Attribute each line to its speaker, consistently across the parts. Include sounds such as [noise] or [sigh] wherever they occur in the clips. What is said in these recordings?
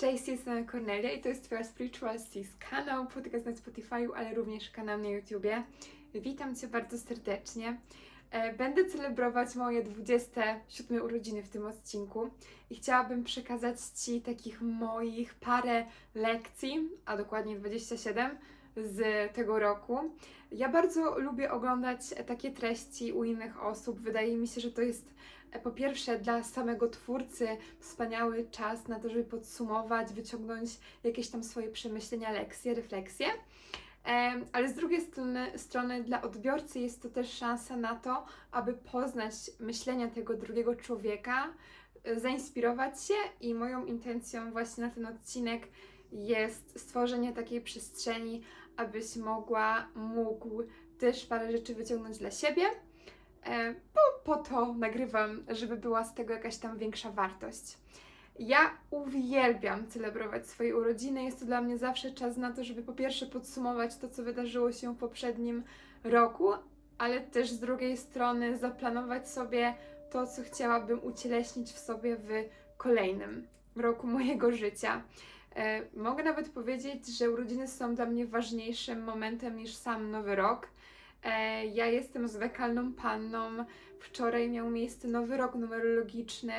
Speaker 1: Cześć, jestem Cornelia i to jest Twoja Spiritual Sis kanał, podcast na Spotify'u, ale również kanał na YouTubie. Witam Cię bardzo serdecznie. E, Będę celebrować moje 27 urodziny w tym odcinku i chciałabym przekazać Ci takich moich parę lekcji, a dokładnie 27 z tego roku. Ja bardzo lubię oglądać takie treści u innych osób. Wydaje mi się, że to jest po pierwsze dla samego twórcy wspaniały czas na to, żeby podsumować, wyciągnąć jakieś tam swoje przemyślenia, lekcje, refleksje. Ale z drugiej strony, strony dla odbiorcy jest to też szansa na to, aby poznać myślenia tego drugiego człowieka, e, zainspirować się i moją intencją właśnie na ten odcinek jest stworzenie takiej przestrzeni, abyś mogła, mógł też parę rzeczy wyciągnąć dla siebie. E, Bo po to nagrywam, żeby była z tego jakaś tam większa wartość. Ja uwielbiam celebrować swoje urodziny. Jest to dla mnie zawsze czas na to, żeby po pierwsze podsumować to, co wydarzyło się w poprzednim roku, ale też z drugiej strony zaplanować sobie to, co chciałabym ucieleśnić w sobie w kolejnym roku mojego życia. E, mogę nawet powiedzieć, że urodziny są dla mnie ważniejszym momentem niż sam nowy rok. E, ja jestem zwekalną panną. Wczoraj miał miejsce nowy rok numerologiczny.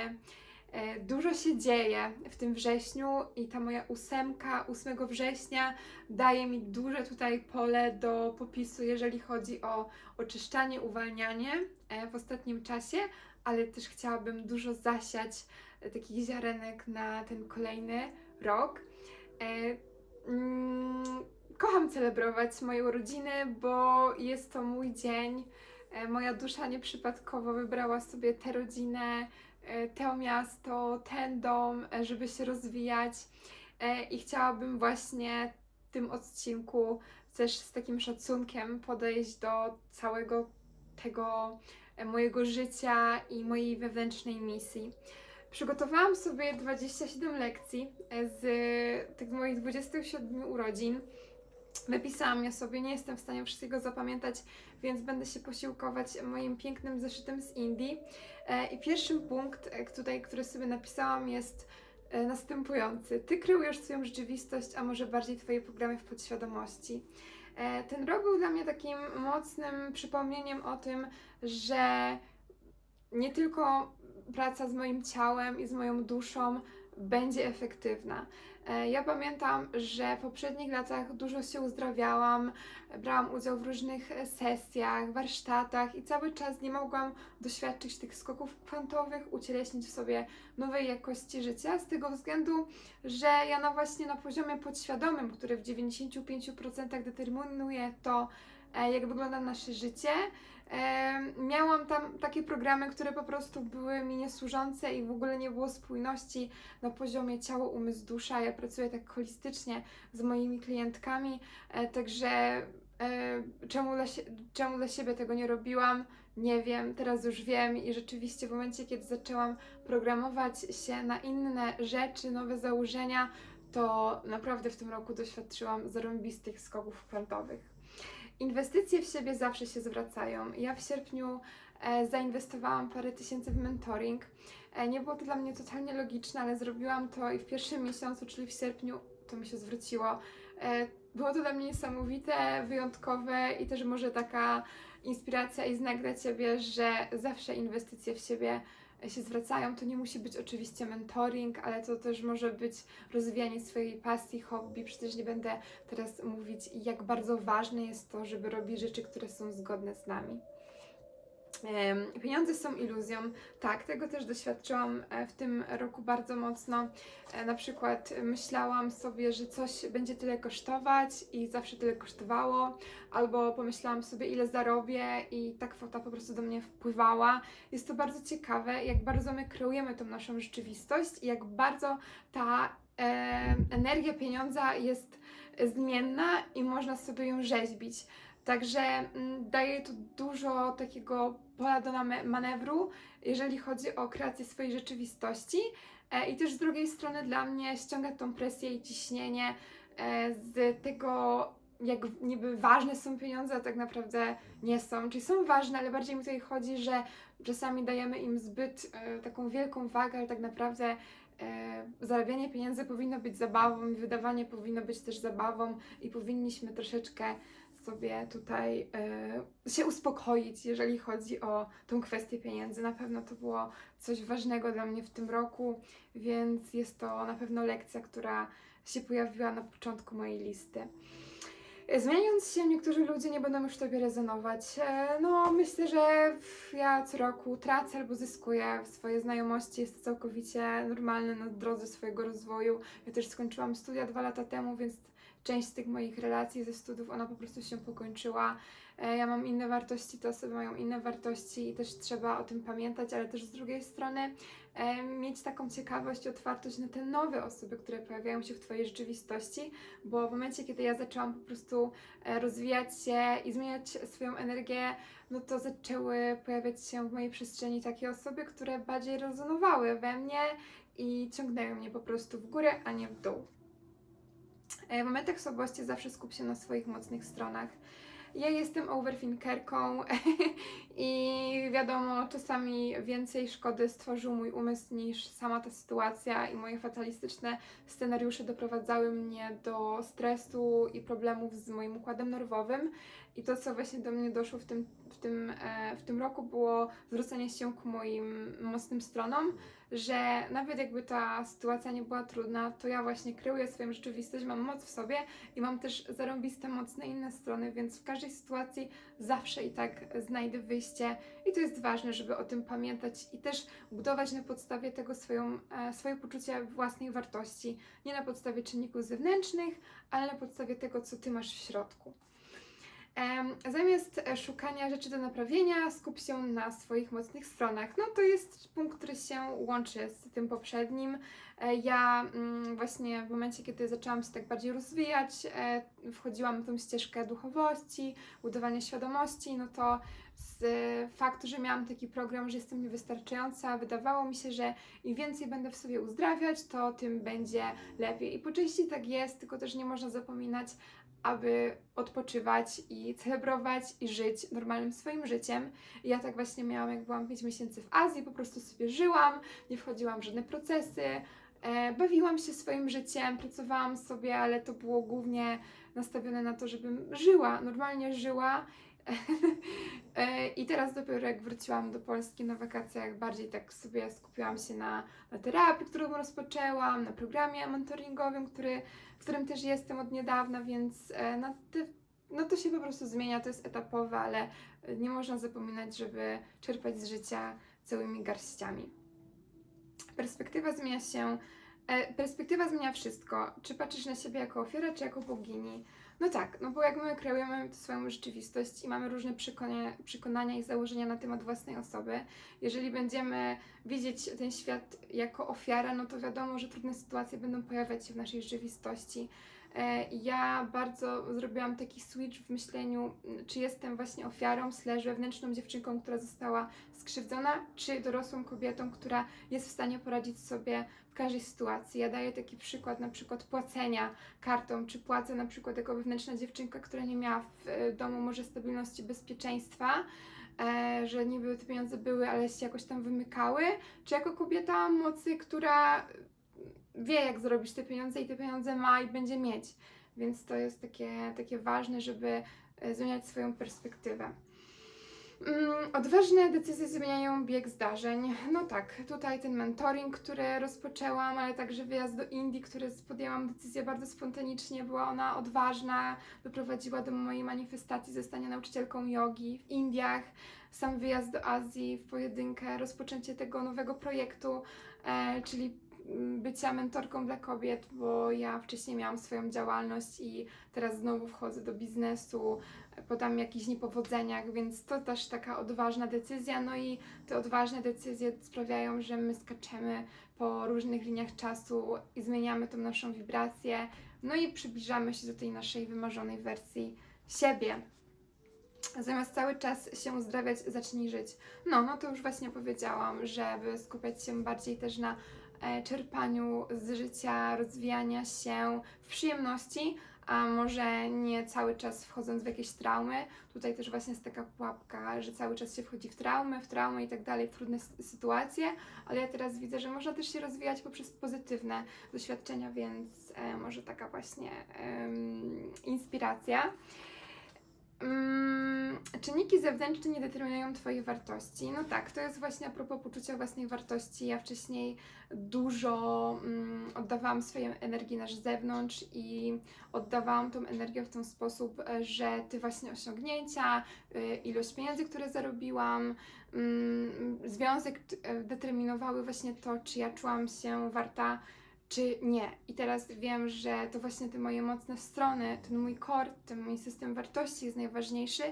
Speaker 1: E, Dużo się dzieje w tym wrześniu i ta moja ósemka 8 września daje mi duże tutaj pole do popisu, jeżeli chodzi o oczyszczanie, uwalnianie e, w ostatnim czasie, ale też chciałabym dużo zasiać takich ziarenek na ten kolejny rok. Mm, Kocham celebrować moje urodziny, bo jest to mój dzień. E, Moja dusza nieprzypadkowo wybrała sobie tę rodzinę, e, to miasto, ten dom, e, żeby się rozwijać. I chciałabym właśnie w tym odcinku też z takim szacunkiem podejść do całego tego mojego życia i mojej wewnętrznej misji. Przygotowałam sobie 27 lekcji z tych moich 27 urodzin. Wypisałam je sobie, nie jestem w stanie wszystkiego zapamiętać, więc będę się posiłkować moim pięknym zeszytem z Indii. E, I pierwszy punkt e, tutaj, który sobie napisałam, jest e, następujący. Ty kreujesz swoją rzeczywistość, a może bardziej Twoje programy w podświadomości. Ten rok był dla mnie takim mocnym przypomnieniem o tym, że nie tylko praca z moim ciałem i z moją duszą będzie efektywna. E, Ja pamiętam, że w poprzednich latach dużo się uzdrawiałam, brałam udział w różnych e, sesjach, warsztatach i cały czas nie mogłam doświadczyć tych skoków kwantowych, ucieleśnić w sobie nowej jakości życia, z tego względu, że ja na właśnie na poziomie podświadomym, który w 95% determinuje to, e, jak wygląda nasze życie, miałam tam takie programy, które po prostu były mi niesłużące i w ogóle nie było spójności na poziomie ciało, umysł, dusza. Ja pracuję tak holistycznie z moimi klientkami, e, także e, czemu, dla, czemu dla siebie tego nie robiłam? Nie wiem, teraz już wiem i rzeczywiście w momencie, kiedy zaczęłam programować się na inne rzeczy, nowe założenia, to naprawdę w tym roku doświadczyłam zarąbistych skoków kwantowych. Inwestycje w siebie zawsze się zwracają. Ja w sierpniu e, zainwestowałam parę tysięcy w mentoring. E, nie było to dla mnie totalnie logiczne, ale zrobiłam to i w pierwszym miesiącu, czyli w sierpniu, to mi się zwróciło. E, było to dla mnie niesamowite, wyjątkowe i też może taka inspiracja i znak dla Ciebie, że zawsze inwestycje w siebie się zwracają. To nie musi być oczywiście mentoring, ale to też może być rozwijanie swojej pasji, hobby. Przecież nie będę teraz mówić, jak bardzo ważne jest to, żeby robić rzeczy, które są zgodne z nami. Pieniądze są iluzją. Tak, tego też doświadczyłam e, w tym roku bardzo mocno. E, Na przykład myślałam sobie, że coś będzie tyle kosztować i zawsze tyle kosztowało, albo pomyślałam sobie, ile zarobię i ta kwota po prostu do mnie wpływała. Jest to bardzo ciekawe, jak bardzo my kreujemy tą naszą rzeczywistość i jak bardzo ta e, energia pieniądza jest zmienna i można sobie ją rzeźbić. Także mm, daje to dużo takiego pola do manewru, jeżeli chodzi o kreację swojej rzeczywistości. E, I też z drugiej strony dla mnie ściąga tą presję i ciśnienie e, z tego, jak niby ważne są pieniądze, a tak naprawdę nie są. Czyli są ważne, ale bardziej mi tutaj chodzi, że czasami dajemy im zbyt e, taką wielką wagę, ale tak naprawdę zarabianie pieniędzy powinno być zabawą wydawanie powinno być też zabawą i powinniśmy troszeczkę sobie tutaj e, się uspokoić, jeżeli chodzi o tą kwestię pieniędzy. Na pewno to było coś ważnego dla mnie w tym roku, więc jest to na pewno lekcja, która się pojawiła na początku mojej listy. E, Zmieniając się, niektórzy ludzie nie będą już Tobie rezonować. E, No, myślę, że ja co roku tracę albo zyskuję swoje znajomości. Jest to całkowicie normalne na drodze swojego rozwoju. Ja też skończyłam studia dwa lata temu, więc część z tych moich relacji ze studiów, ona po prostu się pokończyła. E, Ja mam inne wartości, te osoby mają inne wartości i też trzeba o tym pamiętać, ale też z drugiej strony e, mieć taką ciekawość i otwartość na te nowe osoby, które pojawiają się w Twojej rzeczywistości, bo w momencie, kiedy ja zaczęłam po prostu e, rozwijać się i zmieniać swoją energię, no to zaczęły pojawiać się w mojej przestrzeni takie osoby, które bardziej rezonowały we mnie i ciągnęły mnie po prostu w górę, a nie w dół. E, W momentach słabości zawsze skup się na swoich mocnych stronach. Ja jestem overthinkerką [laughs] i wiadomo, czasami więcej szkody stworzył mój umysł niż sama ta sytuacja i moje fatalistyczne scenariusze doprowadzały mnie do stresu i problemów z moim układem nerwowym. I to, co właśnie do mnie doszło w tym, w tym, e, w tym roku, było zwrócenie się ku moim mocnym stronom, że nawet jakby ta sytuacja nie była trudna, to ja właśnie kreuję swoją rzeczywistość, mam moc w sobie i mam też zarąbiste, mocne inne strony, więc w każdej sytuacji zawsze i tak znajdę wyjście i to jest ważne, żeby o tym pamiętać i też budować na podstawie tego swoją, e, swoje poczucie własnej wartości, nie na podstawie czynników zewnętrznych, ale na podstawie tego, co Ty masz w środku. Zamiast e, szukania rzeczy do naprawienia, skup się na swoich mocnych stronach. No to jest punkt, który się łączy z tym poprzednim. E, Ja mm, właśnie w momencie, kiedy zaczęłam się tak bardziej rozwijać, e, wchodziłam w tą ścieżkę duchowości, budowania świadomości, no to z faktu, że miałam taki program, że jestem niewystarczająca, wydawało mi się, że im więcej będę w sobie uzdrawiać, to tym będzie lepiej. I po części tak jest, tylko też nie można zapominać, aby odpoczywać i celebrować i żyć normalnym swoim życiem. Ja tak właśnie miałam, jak byłam 5 miesięcy w Azji, po prostu sobie żyłam, nie wchodziłam w żadne procesy, e, bawiłam się swoim życiem, pracowałam sobie, ale to było głównie nastawione na to, żebym żyła, normalnie żyła. [laughs] E, I teraz dopiero jak wróciłam do Polski na wakacjach, bardziej tak sobie skupiłam się na, na terapii, którą rozpoczęłam, na programie mentoringowym, który, w którym też jestem od niedawna, więc e, te, no to się po prostu zmienia, to jest etapowe, ale nie można zapominać, żeby czerpać z życia całymi garściami. Perspektywa zmienia się, e, perspektywa zmienia wszystko. Czy patrzysz na siebie jako ofiarę, czy jako bogini? No tak, no bo jak my kreujemy swoją rzeczywistość i mamy różne przekonania, i założenia na temat własnej osoby, jeżeli będziemy widzieć ten świat jako ofiarę, no to wiadomo, że trudne sytuacje będą pojawiać się w naszej rzeczywistości. E, Ja bardzo zrobiłam taki switch w myśleniu, czy jestem właśnie ofiarą, slash wewnętrzną dziewczynką, która została skrzywdzona, czy dorosłą kobietą, która jest w stanie poradzić sobie w każdej sytuacji. Ja daję taki przykład, na przykład płacenia kartą, czy płacę na przykład jako wewnętrzna dziewczynka, która nie miała w e, domu może stabilności, bezpieczeństwa, e, że niby te pieniądze były, ale się jakoś tam wymykały, czy jako kobieta mocy, która wie, jak zrobić te pieniądze i te pieniądze ma i będzie mieć. Więc to jest takie, takie ważne, żeby e, zmieniać swoją perspektywę. Mm, Odważne decyzje zmieniają bieg zdarzeń. No tak, tutaj ten mentoring, który rozpoczęłam, ale także wyjazd do Indii, który podjęłam decyzję bardzo spontanicznie, była ona odważna, doprowadziła do mojej manifestacji zostania nauczycielką jogi w Indiach, sam wyjazd do Azji w pojedynkę, rozpoczęcie tego nowego projektu, e, czyli bycia mentorką dla kobiet, bo ja wcześniej miałam swoją działalność i teraz znowu wchodzę do biznesu po tam jakichś niepowodzeniach, więc to też taka odważna decyzja. No i te odważne decyzje sprawiają, że my skaczemy po różnych liniach czasu i zmieniamy tą naszą wibrację, no i przybliżamy się do tej naszej wymarzonej wersji siebie. Zamiast cały czas się uzdrawiać, zacznij żyć. No, no to już właśnie powiedziałam, żeby skupiać się bardziej też na czerpaniu z życia, rozwijania się w przyjemności, a może nie cały czas wchodząc w jakieś traumy. Tutaj też właśnie jest taka pułapka, że cały czas się wchodzi w traumy, w traumy i tak dalej, w trudne sy- sytuacje, ale ja teraz widzę, że można też się rozwijać poprzez pozytywne doświadczenia, więc e, może taka właśnie inspiracja. Mm, czynniki zewnętrzne nie determinują Twojej wartości. No tak, to jest właśnie a propos poczucia własnej wartości. Ja wcześniej dużo mm, oddawałam swojej energii na zewnątrz i oddawałam tą energię w ten sposób, e, że te właśnie osiągnięcia, y, ilość pieniędzy, które zarobiłam, mm, związek e, determinowały właśnie to, czy ja czułam się warta czy nie. I teraz wiem, że to właśnie te moje mocne strony, ten mój core, ten mój system wartości jest najważniejszy,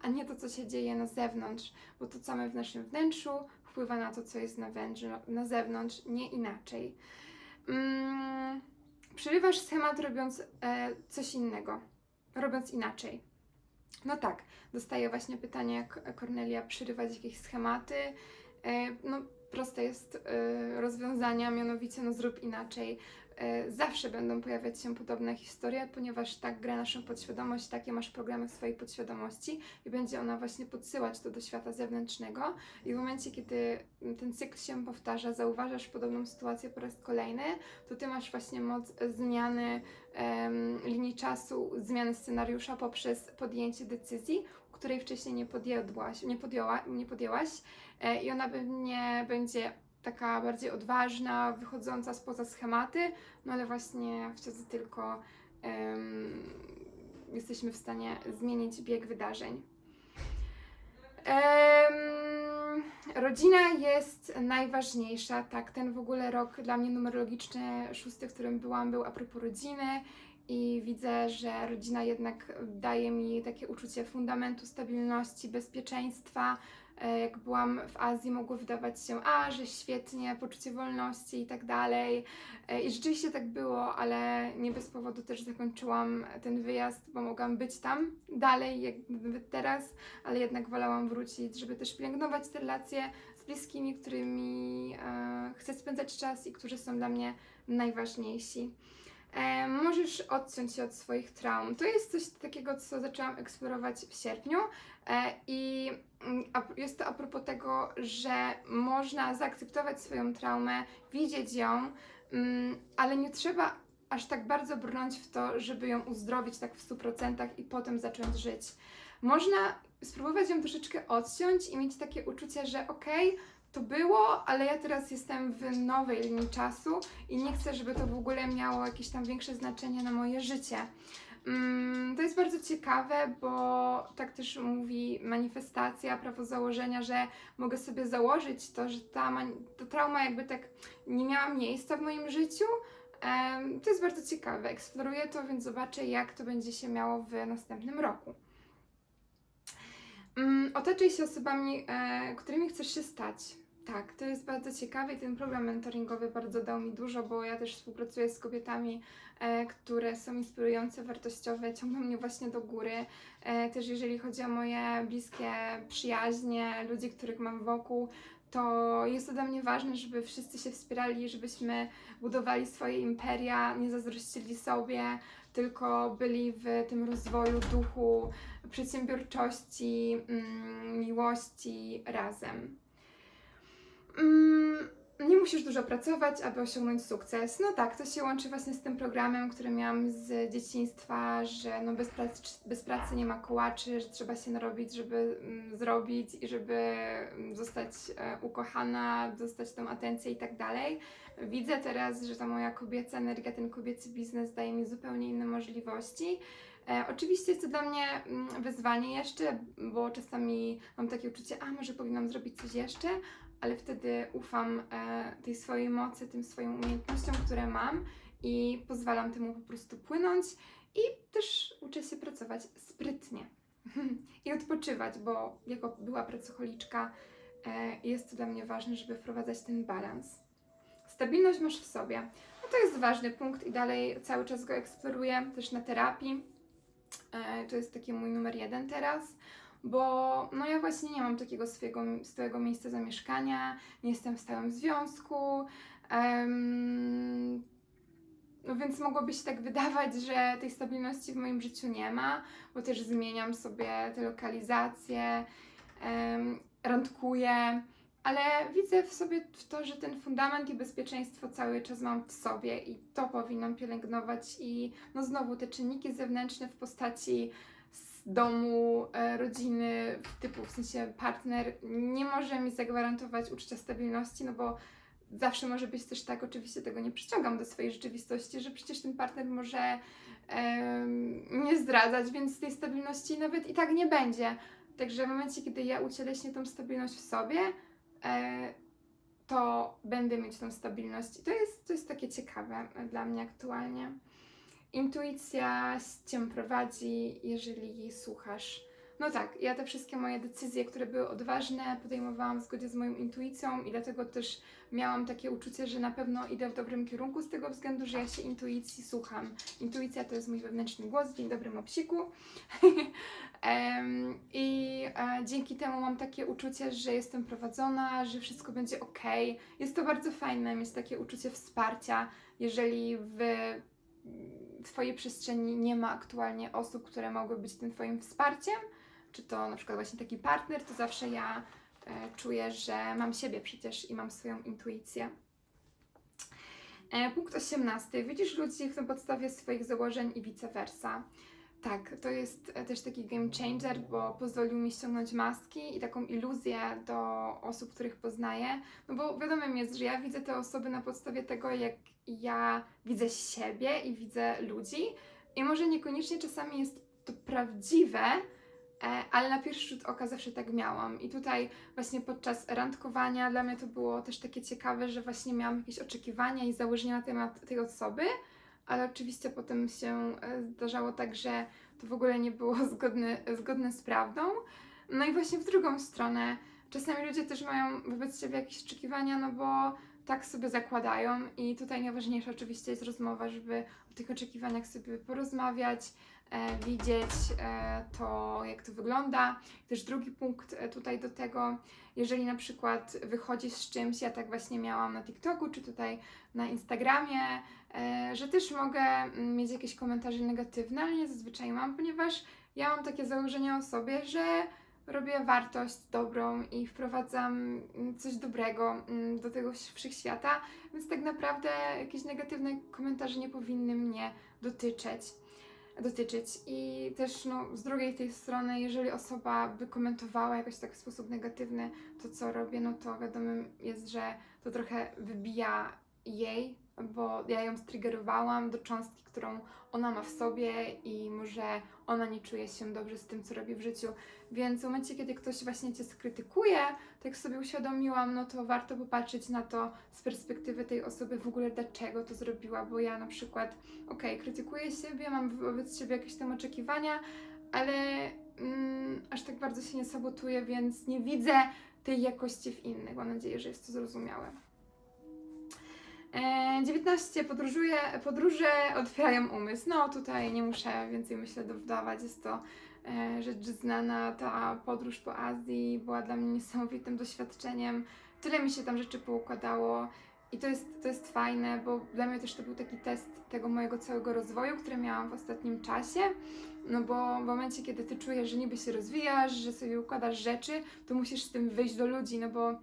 Speaker 1: a nie to, co się dzieje na zewnątrz, bo to, co w naszym wnętrzu, wpływa na to, co jest na, na zewnątrz, nie inaczej. Mm, przerywasz schemat robiąc e, coś innego, robiąc inaczej. No tak, dostaję właśnie pytanie, jak Kornelia, przerywać jakieś schematy. E, no, proste jest e, rozwiązania, mianowicie no zrób inaczej. E, Zawsze będą pojawiać się podobne historie, ponieważ tak gra naszą podświadomość, takie masz programy w swojej podświadomości i będzie ona właśnie podsyłać to do świata zewnętrznego. I w momencie, kiedy ten cykl się powtarza, zauważasz podobną sytuację po raz kolejny, to ty masz właśnie moc zmiany em, linii czasu, zmiany scenariusza poprzez podjęcie decyzji, której wcześniej nie podjęłaś, nie, podjęła, nie podjęłaś i ona pewnie będzie taka bardziej odważna, wychodząca spoza schematy, no ale właśnie wtedy tylko em, jesteśmy w stanie zmienić bieg wydarzeń. Em, rodzina jest najważniejsza, tak, ten w ogóle rok dla mnie numerologiczny, szósty, w którym byłam, był a propos rodziny i widzę, że rodzina jednak daje mi takie uczucie fundamentu, stabilności, bezpieczeństwa. E, Jak byłam w Azji, mogło wydawać się, a że świetnie, poczucie wolności i tak dalej. E, I rzeczywiście tak było, ale nie bez powodu też zakończyłam ten wyjazd, bo mogłam być tam dalej, jak nawet teraz, ale jednak wolałam wrócić, żeby też pielęgnować te relacje z bliskimi, którymi e, chcę spędzać czas i którzy są dla mnie najważniejsi. E, możesz odciąć się od swoich traum. To jest coś takiego, co zaczęłam eksplorować w sierpniu e, i mm, jest to a propos tego, że można zaakceptować swoją traumę, widzieć ją, mm, ale nie trzeba aż tak bardzo brnąć w to, żeby ją uzdrowić tak w 100% i potem zacząć żyć. Można spróbować ją troszeczkę odciąć i mieć takie uczucie, że okej, to było, ale ja teraz jestem w nowej linii czasu i nie chcę, żeby to w ogóle miało jakieś tam większe znaczenie na moje życie. Mm, to jest bardzo ciekawe, bo tak też mówi manifestacja, prawo założenia, że mogę sobie założyć to, że ta, ta trauma jakby tak nie miała miejsca w moim życiu. To jest bardzo ciekawe. Eksploruję to, więc zobaczę, jak to będzie się miało w następnym roku. Mm, otaczaj się osobami, e, którymi chcesz się stać. Tak, to jest bardzo ciekawe i ten program mentoringowy bardzo dał mi dużo, bo ja też współpracuję z kobietami, e, które są inspirujące, wartościowe, ciągną mnie właśnie do góry. E, też jeżeli chodzi o moje bliskie przyjaźnie, ludzi, których mam wokół, to jest to dla mnie ważne, żeby wszyscy się wspierali, żebyśmy budowali swoje imperia, nie zazdrościli sobie, tylko byli w tym rozwoju duchu, przedsiębiorczości, mm, miłości razem. Mm, nie musisz dużo pracować, aby osiągnąć sukces. No tak, to się łączy właśnie z tym programem, który miałam z dzieciństwa, że no bez, pracy, bez pracy nie ma kołaczy, że trzeba się narobić, żeby mm, zrobić i żeby mm, zostać e, ukochana, dostać tą atencję i tak dalej. Widzę teraz, że ta moja kobieca energia, ten kobiecy biznes daje mi zupełnie inne możliwości. E, oczywiście jest to dla mnie mm, wyzwanie jeszcze, bo czasami mam takie uczucie, a może powinnam zrobić coś jeszcze, ale wtedy ufam e, tej swojej mocy, tym swoim umiejętnościom, które mam i pozwalam temu po prostu płynąć i też uczę się pracować sprytnie [laughs] i odpoczywać, bo jako była pracocholiczka e, jest to dla mnie ważne, żeby wprowadzać ten balans. Stabilność masz w sobie. No to jest ważny punkt i dalej cały czas go eksploruję też na terapii. E, to jest taki mój numer jeden teraz bo no ja właśnie nie mam takiego swojego, swojego miejsca zamieszkania, nie jestem w stałym związku. em, no więc mogłoby się tak wydawać, że tej stabilności w moim życiu nie ma, bo też zmieniam sobie te lokalizacje, em, randkuję, ale widzę w sobie w to, że ten fundament i bezpieczeństwo cały czas mam w sobie i to powinnam pielęgnować i no znowu te czynniki zewnętrzne w postaci domu, e, rodziny, typu w sensie partner nie może mi zagwarantować uczucia stabilności, no bo zawsze może być też tak, oczywiście tego nie przyciągam do swojej rzeczywistości, że przecież ten partner może em, nie zdradzać, więc tej stabilności nawet i tak nie będzie. Także w momencie, kiedy ja ucieleśnię tą stabilność w sobie, e, to będę mieć tą stabilność. I to jest, to jest takie ciekawe dla mnie aktualnie. Intuicja cię prowadzi, jeżeli jej słuchasz. No tak, ja te wszystkie moje decyzje, które były odważne, podejmowałam w zgodzie z moją intuicją i dlatego też miałam takie uczucie, że na pewno idę w dobrym kierunku z tego względu, że ja się intuicji słucham. Intuicja to jest mój wewnętrzny głos, dzień dobry mopsiku. [laughs] I e, dzięki temu mam takie uczucie, że jestem prowadzona, że wszystko będzie ok. Jest to bardzo fajne mieć takie uczucie wsparcia, jeżeli w Twojej przestrzeni nie ma aktualnie osób, które mogły być tym Twoim wsparciem, czy to na przykład właśnie taki partner, to zawsze ja e, czuję, że mam siebie przecież i mam swoją intuicję. E, punkt 18. Widzisz ludzi na podstawie swoich założeń i vice versa. Tak, to jest e, też taki game changer, bo pozwolił mi ściągnąć maski i taką iluzję do osób, których poznaję. No bo wiadomo jest, że ja widzę te osoby na podstawie tego, jak ja widzę siebie i widzę ludzi. I może niekoniecznie czasami jest to prawdziwe, e, ale na pierwszy rzut oka zawsze tak miałam. I tutaj właśnie podczas randkowania dla mnie to było też takie ciekawe, że właśnie miałam jakieś oczekiwania i założenia na temat tej osoby, ale oczywiście potem się e, zdarzało tak, że to w ogóle nie było [laughs] zgodne, zgodne z prawdą. No i właśnie w drugą stronę, czasami ludzie też mają wobec siebie jakieś oczekiwania, no bo tak sobie zakładają i tutaj najważniejsza oczywiście jest rozmowa, żeby o tych oczekiwaniach sobie porozmawiać, widzieć e, to, jak to wygląda. Też drugi punkt e, tutaj do tego, jeżeli na przykład wychodzisz z czymś, ja tak właśnie miałam na TikToku, czy tutaj na Instagramie, e, że też mogę mm, mieć jakieś komentarze negatywne, ale nie zazwyczaj mam, ponieważ ja mam takie założenie o sobie, że robię wartość dobrą i wprowadzam mm, coś dobrego mm, do tego wszechświata, więc tak naprawdę jakieś negatywne komentarze nie powinny mnie dotyczyć. Dotyczyć. I też no, z drugiej tej strony, jeżeli osoba by komentowała jakoś tak w sposób negatywny to, co robię, no to wiadomo jest, że to trochę wybija jej, bo ja ją striggerowałam do cząstki, którą ona ma w sobie i może ona nie czuje się dobrze z tym, co robi w życiu. Więc w momencie, kiedy ktoś właśnie cię skrytykuje, tak sobie uświadomiłam, no to warto popatrzeć na to z perspektywy tej osoby w ogóle, dlaczego to zrobiła, bo ja na przykład, okej, okay, krytykuję siebie, mam wobec siebie jakieś tam oczekiwania, ale mm, aż tak bardzo się nie sabotuję, więc nie widzę tej jakości w innych. Mam nadzieję, że jest to zrozumiałe. 19. Podróżuje, podróże otwierają umysł. No tutaj nie muszę więcej myślę dodawać. Jest to e, rzecz znana. Ta podróż po Azji była dla mnie niesamowitym doświadczeniem. Tyle mi się tam rzeczy poukładało. I to jest, to jest fajne, bo dla mnie też to był taki test tego mojego całego rozwoju, który miałam w ostatnim czasie. No bo w momencie, kiedy ty czujesz, że niby się rozwijasz, że sobie układasz rzeczy, to musisz z tym wyjść do ludzi, no bo E,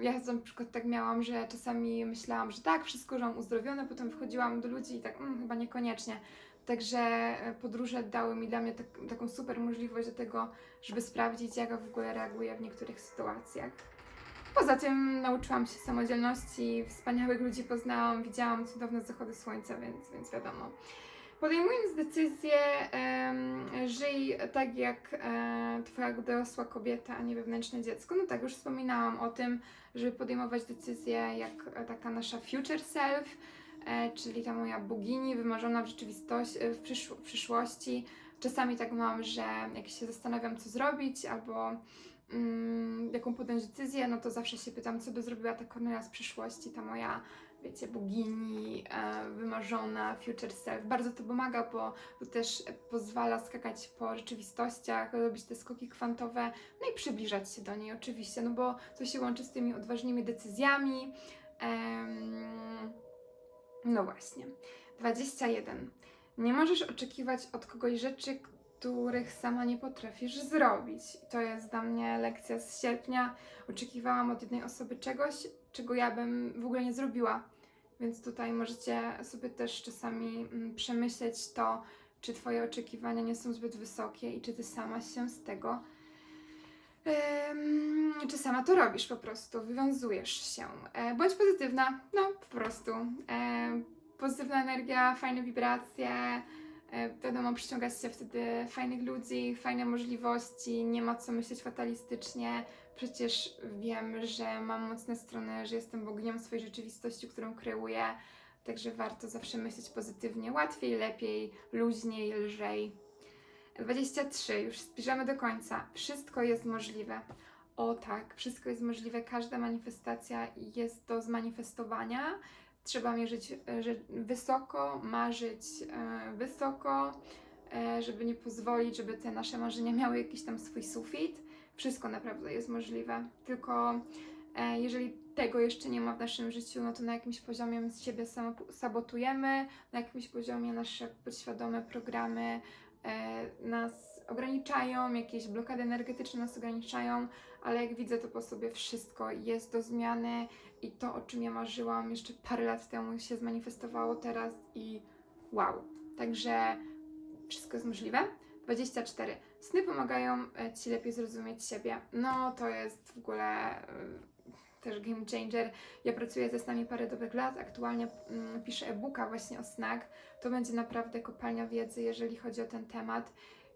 Speaker 1: ja na przykład tak miałam, że czasami myślałam, że tak, wszystko, że mam uzdrowione, potem wchodziłam do ludzi i tak, mm, chyba niekoniecznie. Także e, podróże dały mi dla mnie tak, taką super możliwość do tego, żeby sprawdzić, jak ja w ogóle reaguję w niektórych sytuacjach. Poza tym nauczyłam się samodzielności, wspaniałych ludzi poznałam, widziałam cudowne zachody słońca, więc, więc wiadomo. Podejmując decyzję, żyj tak jak e, Twoja dorosła kobieta, a nie wewnętrzne dziecko. No tak, już wspominałam o tym, żeby podejmować decyzje jak taka nasza future self, e, czyli ta moja bogini wymarzona w rzeczywistości, w, przysz w przyszłości. Czasami tak mam, że jak się zastanawiam, co zrobić, albo mm, jaką podjąć decyzję, no to zawsze się pytam, co by zrobiła ta Kornelia z przyszłości, ta moja wiecie, bogini, e, wymarzona, future self. Bardzo to pomaga, bo to też pozwala skakać po rzeczywistościach, robić te skoki kwantowe, no i przybliżać się do niej oczywiście, no bo to się łączy z tymi odważnymi decyzjami. No właśnie. 21. Nie możesz oczekiwać od kogoś rzeczy, których sama nie potrafisz zrobić. To jest dla mnie lekcja z sierpnia. Oczekiwałam od jednej osoby czegoś, czego ja bym w ogóle nie zrobiła. Więc tutaj możecie sobie też czasami mm, przemyśleć to, czy Twoje oczekiwania nie są zbyt wysokie i czy Ty sama się z tego, em, czy sama to robisz po prostu, wywiązujesz się. E, bądź pozytywna, no po prostu. E, pozytywna energia, fajne wibracje, e, wiadomo, przyciągać się wtedy fajnych ludzi, fajne możliwości, nie ma co myśleć fatalistycznie. Przecież wiem, że mam mocne strony, że jestem boginią swojej rzeczywistości, którą kreuję, także warto zawsze myśleć pozytywnie, łatwiej, lepiej, luźniej, lżej. 23, już zbliżamy do końca. Wszystko jest możliwe. O tak, wszystko jest możliwe, każda manifestacja jest do zmanifestowania. Trzeba mierzyć e, wysoko, marzyć e, wysoko, e, żeby nie pozwolić, żeby te nasze marzenia miały jakiś tam swój sufit. Wszystko naprawdę jest możliwe, tylko e, jeżeli tego jeszcze nie ma w naszym życiu, no to na jakimś poziomie z siebie sabotujemy, na jakimś poziomie nasze podświadome programy e, nas ograniczają, jakieś blokady energetyczne nas ograniczają, ale jak widzę, to po sobie wszystko jest do zmiany i to, o czym ja marzyłam jeszcze parę lat temu, się zmanifestowało teraz i wow. Także wszystko jest możliwe. 24. Sny pomagają e, Ci lepiej zrozumieć siebie. No, to jest w ogóle e, też game changer. Ja pracuję ze snami parę dobrych lat, aktualnie mm, piszę e-booka właśnie o snach. To będzie naprawdę kopalnia wiedzy, jeżeli chodzi o ten temat.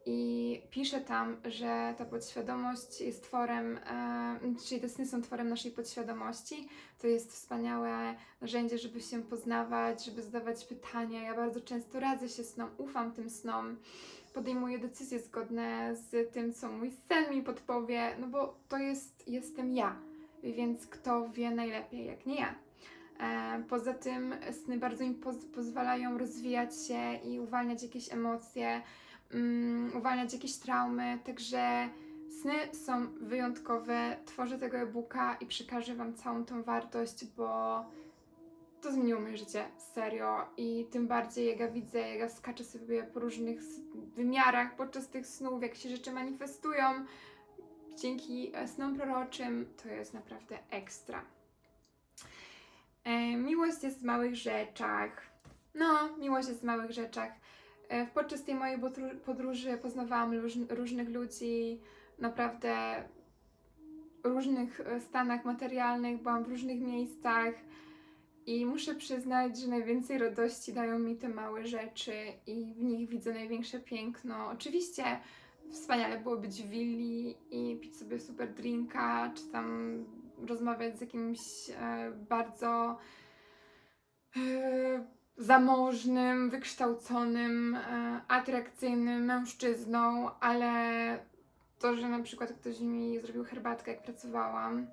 Speaker 1: I piszę tam, że ta podświadomość jest tworem, e, czyli te sny są tworem naszej podświadomości. To jest wspaniałe narzędzie, żeby się poznawać, żeby zadawać pytania. Ja bardzo często radzę się snom, ufam tym snom, podejmuję decyzje zgodne z tym, co mój sen mi podpowie, no bo to jest, jestem ja, więc kto wie najlepiej, jak nie ja. E, Poza tym sny bardzo im poz- pozwalają rozwijać się i uwalniać jakieś emocje, um, uwalniać jakieś traumy, także sny są wyjątkowe. Tworzę tego e-booka i przekażę Wam całą tą wartość, bo to zmieniło moje życie, serio. I tym bardziej jak ja widzę, jak ja skaczę sobie po różnych wymiarach podczas tych snów, jak się rzeczy manifestują dzięki e, snom proroczym, to jest naprawdę ekstra. E, miłość jest w małych rzeczach. No, miłość jest w małych rzeczach. E, podczas tej mojej podróży poznawałam róż- różnych ludzi, naprawdę różnych e, stanach materialnych, byłam w różnych miejscach i muszę przyznać, że najwięcej radości dają mi te małe rzeczy i w nich widzę największe piękno. Oczywiście wspaniale było być w willi i pić sobie super drinka, czy tam rozmawiać z jakimś e, bardzo e, zamożnym, wykształconym, e, atrakcyjnym mężczyzną, ale to, że na przykład ktoś mi zrobił herbatkę, jak pracowałam,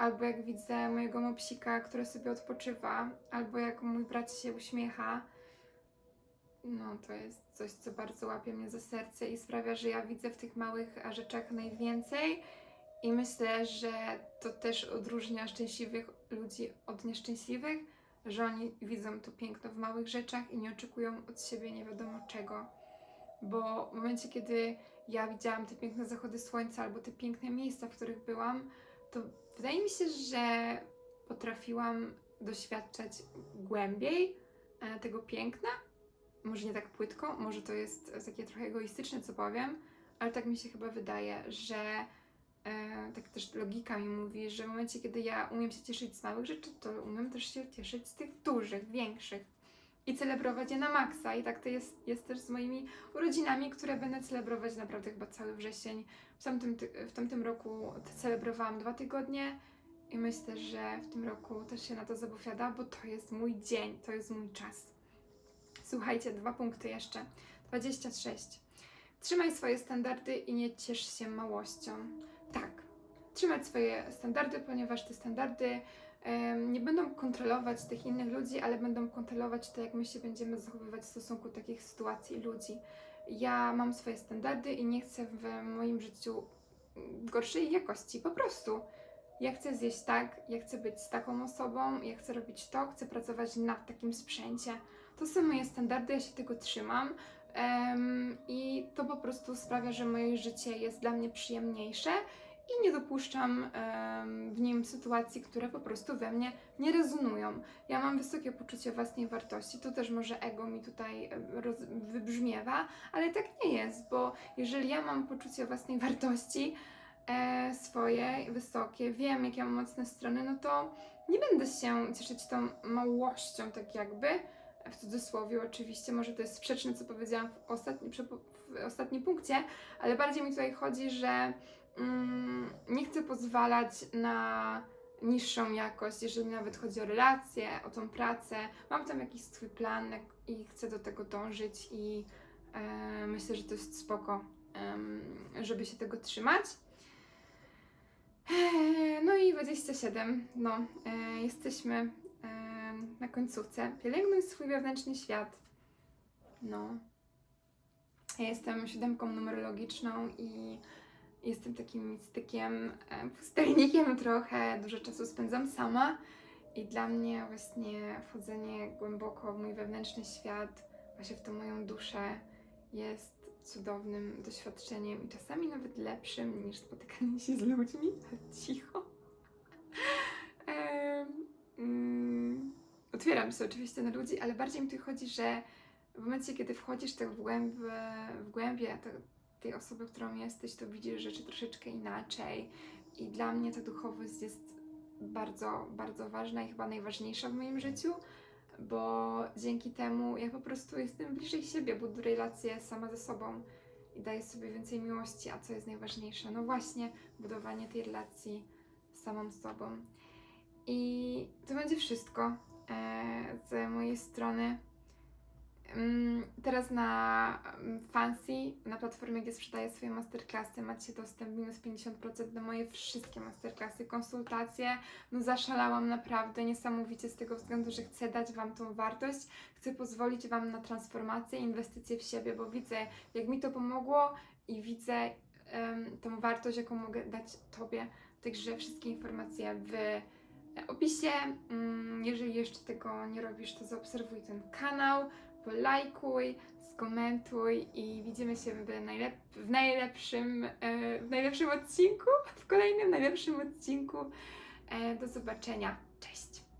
Speaker 1: albo jak widzę mojego mopsika, który sobie odpoczywa, albo jak mój brat się uśmiecha, no to jest coś, co bardzo łapie mnie za serce i sprawia, że ja widzę w tych małych e, rzeczach najwięcej i myślę, że to też odróżnia szczęśliwych ludzi od nieszczęśliwych, że oni widzą to piękno w małych rzeczach i nie oczekują od siebie nie wiadomo czego. Bo w momencie, kiedy ja widziałam te piękne zachody słońca albo te piękne miejsca, w których byłam, to wydaje mi się, że potrafiłam doświadczać głębiej e, tego piękna. Może nie tak płytko, może to jest takie trochę egoistyczne, co powiem, ale tak mi się chyba wydaje, że e, tak też logika mi mówi, że w momencie, kiedy ja umiem się cieszyć z małych rzeczy, to umiem też się cieszyć z tych dużych, większych i celebrować je na maksa. I tak to jest, jest też z moimi urodzinami, które będę celebrować naprawdę chyba cały wrzesień. W tamtym, ty- w tamtym roku celebrowałam dwa tygodnie i myślę, że w tym roku też się na to zapowiada, bo to jest mój dzień, to jest mój czas. Słuchajcie, dwa punkty jeszcze. 26. Trzymaj swoje standardy i nie ciesz się małością. Tak, trzymać swoje standardy, ponieważ te standardy nie będą kontrolować tych innych ludzi, ale będą kontrolować to, jak my się będziemy zachowywać w stosunku do takich sytuacji ludzi. Ja mam swoje standardy i nie chcę w moim życiu mm, gorszej jakości, po prostu. ja chcę zjeść tak, ja chcę być z taką osobą, ja chcę robić to, chcę pracować na takim sprzęcie. To są moje standardy, ja się tego trzymam. em, I to po prostu sprawia, że moje życie jest dla mnie przyjemniejsze i nie dopuszczam w nim sytuacji, które po prostu we mnie nie rezonują. Ja mam wysokie poczucie własnej wartości, to też może ego mi tutaj wybrzmiewa, ale tak nie jest, bo jeżeli ja mam poczucie własnej [laughs] wartości e, swoje, wysokie, wiem jakie mam mocne strony, no to nie będę się cieszyć tą małością, tak jakby, w cudzysłowie oczywiście, może to jest sprzeczne, co powiedziałam w, ostatni, w ostatnim punkcie, ale bardziej mi tutaj chodzi, że mm, nie chcę pozwalać na niższą jakość, jeżeli nawet chodzi o relacje, o tą pracę. Mam tam jakiś swój plan i chcę do tego dążyć i e, myślę, że to jest spoko, em, żeby się tego trzymać. Eee, No i 27, no, e, jesteśmy e, na końcówce. Pielęgnuj swój wewnętrzny świat. No. Ja jestem siódemką numerologiczną i jestem takim mistykiem, pustelnikiem trochę. Dużo czasu spędzam sama i dla mnie właśnie wchodzenie głęboko w mój wewnętrzny świat, właśnie w tą moją duszę jest cudownym doświadczeniem i czasami nawet lepszym niż spotykanie się z ludźmi. [laughs] Cicho. Mm, otwieram się oczywiście na ludzi, ale bardziej mi tu chodzi, że w momencie, kiedy wchodzisz tak w, głęb, w głębie te, tej osoby, którą jesteś, to widzisz rzeczy troszeczkę inaczej. I dla mnie ta duchowość jest bardzo, bardzo ważna i chyba najważniejsza w moim życiu, bo dzięki temu ja po prostu jestem bliżej siebie, buduję relacje sama ze sobą i daję sobie więcej miłości, a co jest najważniejsze? No właśnie, budowanie tej relacji z samą sobą. I to będzie wszystko e, z mojej strony. Mm, Teraz na mm, Fancy, na platformie, gdzie sprzedaję swoje masterclassy, macie dostęp minus 50% na moje wszystkie masterclassy, konsultacje. No zaszalałam naprawdę niesamowicie z tego względu, że chcę dać Wam tą wartość, chcę pozwolić Wam na transformację, inwestycje w siebie, bo widzę, jak mi to pomogło i widzę em, tą wartość, jaką mogę dać Tobie. Także wszystkie informacje w opisie. Mm, Jeżeli jeszcze tego nie robisz, to zaobserwuj ten kanał, polajkuj, skomentuj i widzimy się w, najlep- w, najlepszym, e, w najlepszym odcinku, w kolejnym najlepszym odcinku. E, Do zobaczenia. Cześć!